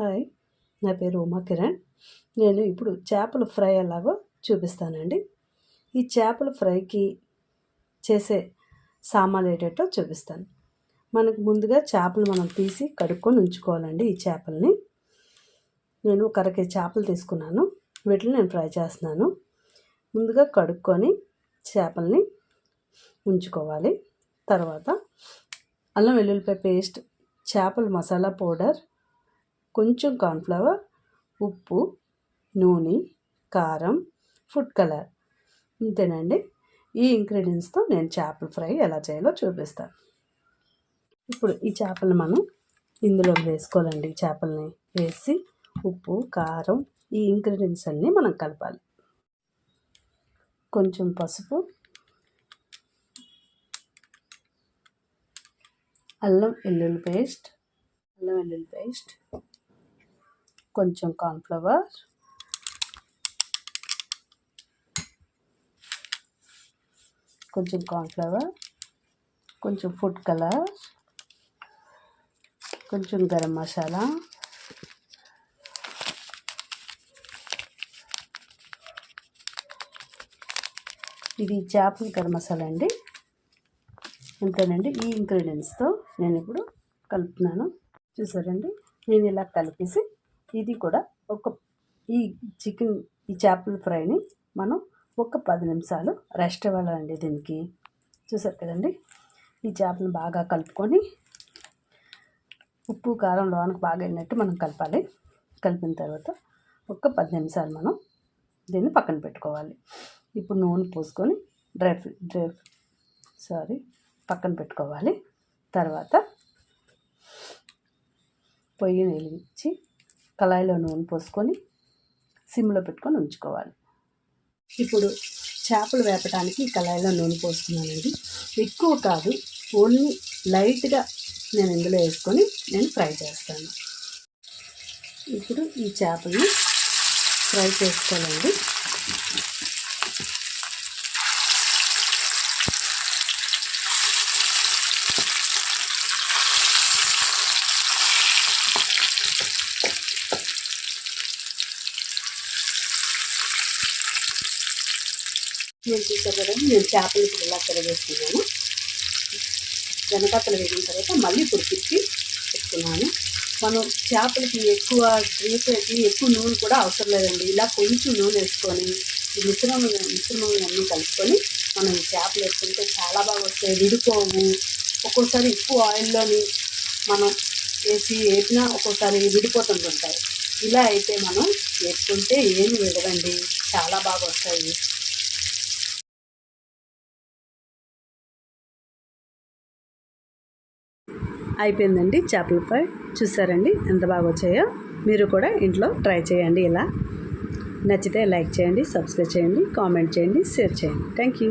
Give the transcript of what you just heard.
Hi నా పేరు ఉమా కిరణ్. నేను ఇప్పుడు చేపల ఫ్రై ఎలాగో చూపిస్తానండి. ఈ చేపల ఫ్రైకి చేసే సామాన్లు ఏంటో చూపిస్తాను. మనకు ముందుగా చేపలు మనం తీసి కడుక్కొని ఉంచుకోవాలండి ఈ చేపల్ని. నేను ఒక చేపలు తీసుకున్నాను. వీటిని నేను ఫ్రై చేస్తున్నాను. ముందుగా కడుక్కొని చేపల్ని ఉంచుకోవాలి. తర్వాత అల్లం వెల్లుల్లిపాయ పేస్ట్ చేపల మసాలా పౌడర్ కొంచెం కార్న్ఫ్లవర్ ఉప్పు నూనె కారం ఫుడ్ కలర్. ఇంతేనండి. ఈ ఇంగ్రీడియంట్స్తో నేను చేపల ఫ్రై ఎలా చేయాలో చూపిస్తాను. ఇప్పుడు ఈ చేపలు మనం ఇందులో వేసుకోవాలండి. చేపల్ని వేసి ఉప్పు కారం ఈ ఇంగ్రీడియంట్స్ అన్నీ మనం కలపాలి. కొంచెం పసుపు అల్లం వెల్లుల్లి పేస్ట్ అల్లం వెల్లుల్లి పేస్ట్ కొంచెం కార్న్ఫ్లవర్. కొంచెం కార్న్ఫ్లవర్. కొంచెం ఫుడ్ కలర్. కొంచెం గరం మసాలా. ఇది చేపల గరం మసాలా అండి. అంతేనండి ఈ ఇంగ్రీడియంట్స్తో నేను ఇప్పుడు కలుపుతున్నాను. చూసారండి? నేను ఇలా కలిపేసి ఇది కూడా ఒక ఈ చికెన్ ఈ చేపల ఫ్రైని మనం ఒక పది నిమిషాలు రెస్ట్ ఇవ్వాలండి దీనికి. చూసారు కదండి? ఈ చేపను బాగా కలుపుకొని ఉప్పు కారం లోనకు బాగా వెళ్ళినట్టు మనం కలపాలి. కలిపిన తర్వాత ఒక పది నిమిషాలు మనం దీన్ని పక్కన పెట్టుకోవాలి. ఇప్పుడు నూనె పోసుకొని డ్రై డ్రై సారీ పక్కన పెట్టుకోవాలి. తర్వాత పొయ్యి వెలిగించి కళాయిలో నూనె పోసుకొని సిమ్లో పెట్టుకొని ఉంచుకోవాలి. ఇప్పుడు చేపలు వేపడానికి కళాయిలో నూనె పోసుకున్నానండి. ఎక్కువ కాదు ఓన్లీ లైట్గా నేను ఇందులో వేసుకొని నేను ఫ్రై చేస్తాను. ఇప్పుడు ఈ చేపలను ఫ్రై చేసుకోవాలండి. నేను చూసా నేను చేపలు ఇప్పుడు ఇలా తిరగేస్తున్నాను వెనకాతలు వేగిన తర్వాత మళ్ళీ ఇప్పుడు తిప్పి పెట్టుకున్నాను. మనం చేపలకి ఎక్కువ డీప్ అయితే ఎక్కువ నూనె కూడా అవసరం లేదండి. ఇలా కొంచెం నూనె వేసుకొని ఈ మిశ్రమం మిశ్రమం అన్నీ కలుపుకొని మనం ఈ చేపలు వేసుకుంటే చాలా బాగా వస్తాయి. విడిపోవు. ఒక్కోసారి ఎక్కువ ఆయిల్లోని మనం వేసి వేపినా ఒక్కోసారి విడిపోతుంటుంటాయి ఇలా అయితే మనం వేసుకుంటే ఏమి విడవండి చాలా బాగా వస్తాయి. అయిపోయిందండి చేపల ఫ్రై. చూసారండి ఎంత బాగా వచ్చాయో? మీరు కూడా ఇంట్లో ట్రై చేయండి ఇలా. నచ్చితే లైక్ చేయండి సబ్స్క్రైబ్ చేయండి కామెంట్ చేయండి షేర్ చేయండి. Thank you.